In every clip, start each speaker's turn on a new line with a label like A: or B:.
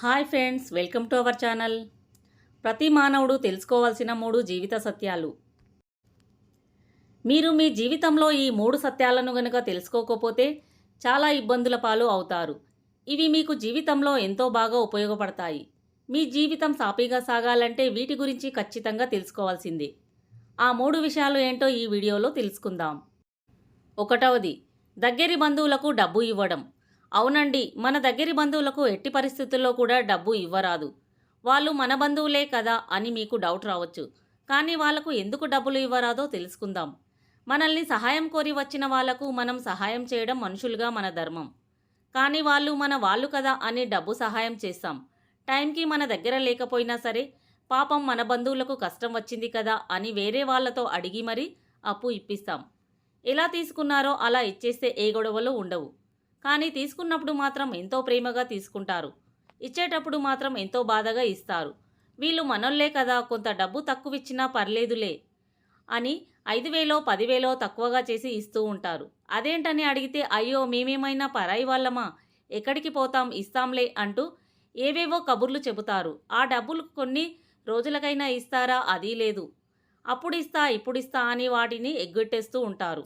A: Hi friends welcome to our channel. ప్రతి మానవుడు తెలుసుకోవాల్సిన మూడు జీవిత సత్యాలు. మీరు మీ జీవితంలో ఈ మూడు సత్యాలను గనుక తెలుసుకోకపోతే చాలా ఇబ్బందుల పాలు అవుతారు. ఇవి మీకు జీవితంలో ఎంతో బాగా ఉపయోగపడతాయి. మీ జీవితం సాఫీగా సాగాలంటే వీటి గురించి ఖచ్చితంగా తెలుసుకోవాల్సిందే. ఆ మూడు విషయాలు ఏంటో ఈ వీడియోలో తెలుసుకుందాం. ఒకటవది దగ్గరి బంధువులకు డబ్బు ఇవ్వడం. అవునండి మన దగ్గరి బంధువులకు ఎట్టి పరిస్థితుల్లో కూడా డబ్బు ఇవ్వరాదు. వాళ్ళు మన బంధువులే కదా అని మీకు డౌట్ రావచ్చు. కానీ వాళ్ళకు ఎందుకు డబ్బులు ఇవ్వరాదో తెలుసుకుందాం. మనల్ని సహాయం కోరి వచ్చిన వాళ్ళకు మనం సహాయం చేయడం మనుషులుగా మన ధర్మం. కానీ వాళ్ళు మన వాళ్ళు కదా అని డబ్బు సహాయం చేస్తాం. టైంకి మన దగ్గర లేకపోయినా సరే పాపం మన బంధువులకు కష్టం వచ్చింది కదా అని వేరే వాళ్ళతో అడిగి మరీ అప్పు ఇప్పిస్తాం. ఎలా తీసుకున్నారో అలా ఇచ్చేస్తే ఏ గొడవలు ఉండవు. కానీ తీసుకున్నప్పుడు మాత్రం ఎంతో ప్రేమగా తీసుకుంటారు. ఇచ్చేటప్పుడు మాత్రం ఎంతో బాధగా ఇస్తారు. వీళ్ళు మనోళ్ళే కదా కొంత డబ్బు తక్కువ ఇచ్చినా పర్లేదులే అని ఐదు వేలో పదివేలో తక్కువగా చేసి ఇస్తూ ఉంటారు. అదేంటని అడిగితే అయ్యో మేమేమైనా పరాయి వాళ్ళమా? ఎక్కడికి పోతాం? ఇస్తాంలే అంటూ ఏవేవో కబుర్లు చెబుతారు. ఆ డబ్బులు కొన్ని రోజులకైనా ఇస్తారా? అది లేదు. అప్పుడు ఇస్తా ఇప్పుడు ఇస్తా అని వాటిని ఎగ్గొట్టేస్తూ ఉంటారు.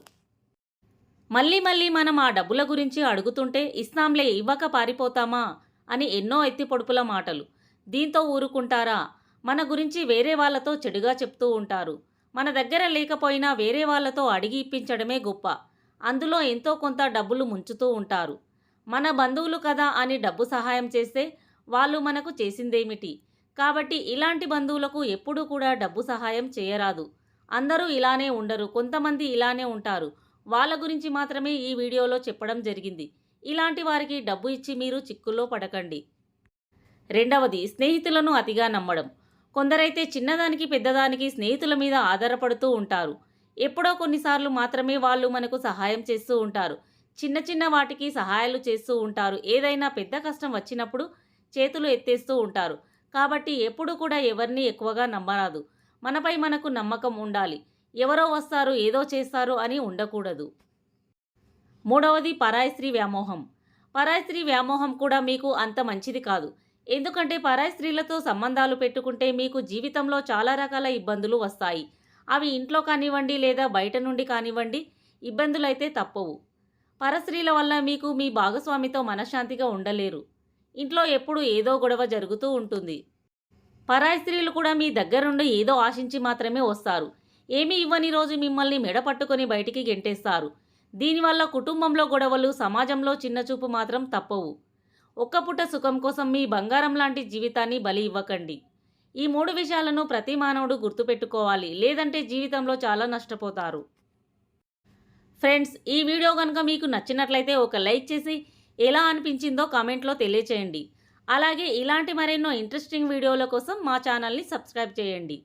A: మళ్ళీ మళ్ళీ మనం ఆ డబ్బుల గురించి అడుగుతుంటే ఇస్తాంలే ఇవ్వక పారిపోతామా అని ఎన్నో ఎత్తి పొడుపుల మాటలు. దీంతో ఊరుకుంటారా? మన గురించి వేరే వాళ్ళతో చెడుగా చెప్తూ ఉంటారు. మన దగ్గర లేకపోయినా వేరే వాళ్ళతో అడిగి ఇప్పించడమే గొప్ప. అందులో ఎంతో కొంత డబ్బులు ముంచుతూ ఉంటారు. మన బంధువులు కదా అని డబ్బు సహాయం చేస్తే వాళ్ళు మనకు చేసిందేమిటి? కాబట్టి ఇలాంటి బంధువులకు ఎప్పుడూ కూడా డబ్బు సహాయం చేయరాదు. అందరూ ఇలానే ఉండరు. కొంతమంది ఇలానే ఉంటారు. వాళ్ళ గురించి మాత్రమే ఈ వీడియోలో చెప్పడం జరిగింది. ఇలాంటి వారికి డబ్బు ఇచ్చి మీరు చిక్కుల్లో పడకండి. రెండవది స్నేహితులను అతిగా నమ్మడం. కొందరైతే చిన్నదానికి పెద్దదానికి స్నేహితుల మీద ఆధారపడుతూ ఉంటారు. ఎప్పుడో కొన్నిసార్లు మాత్రమే వాళ్ళు మనకు సహాయం చేస్తూ ఉంటారు. చిన్న చిన్న వాటికి సహాయాలు చేస్తూ ఉంటారు. ఏదైనా పెద్ద కష్టం వచ్చినప్పుడు చేతులు ఎత్తేస్తూ ఉంటారు. కాబట్టి ఎప్పుడు కూడా ఎవరిని ఎక్కువగా నమ్మరాదు. మనపై మనకు నమ్మకం ఉండాలి. ఎవరో వస్తారు ఏదో చేస్తారు అని ఉండకూడదు. మూడవది పరాయి స్త్రీ వ్యామోహం. పరాయి స్త్రీ వ్యామోహం కూడా మీకు అంత మంచిది కాదు. ఎందుకంటే పరాయి స్త్రీలతో సంబంధాలు పెట్టుకుంటే మీకు జీవితంలో చాలా రకాల ఇబ్బందులు వస్తాయి. అవి ఇంట్లో కానివ్వండి లేదా బయట నుండి కానివ్వండి ఇబ్బందులైతే తప్పవు. పరస్త్రీల వల్ల మీకు మీ భాగస్వామితో మనశ్శాంతిగా ఉండలేరు. ఇంట్లో ఎప్పుడు ఏదో గొడవ జరుగుతూ ఉంటుంది. పరాయి స్త్రీలు కూడా మీ దగ్గరుండి ఏదో ఆశించి మాత్రమే వస్తారు. ఏమీ ఇవ్వని రోజు మిమ్మల్ని మెడ పట్టుకొని బయటికి గెంటేస్తారు. దీనివల్ల కుటుంబంలో గొడవలు సమాజంలో చిన్నచూపు మాత్రం తప్పవు. ఒక్క సుఖం కోసం మీ బంగారం లాంటి జీవితాన్ని బలి ఇవ్వకండి. ఈ మూడు విషయాలను ప్రతి మానవుడు గుర్తుపెట్టుకోవాలి. లేదంటే జీవితంలో చాలా నష్టపోతారు. ఫ్రెండ్స్ ఈ వీడియో కనుక మీకు నచ్చినట్లయితే ఒక లైక్ చేసి ఎలా అనిపించిందో కామెంట్లో తెలియచేయండి. అలాగే ఇలాంటి మరెన్నో ఇంట్రెస్టింగ్ వీడియోల కోసం మా ఛానల్ని సబ్స్క్రైబ్ చేయండి.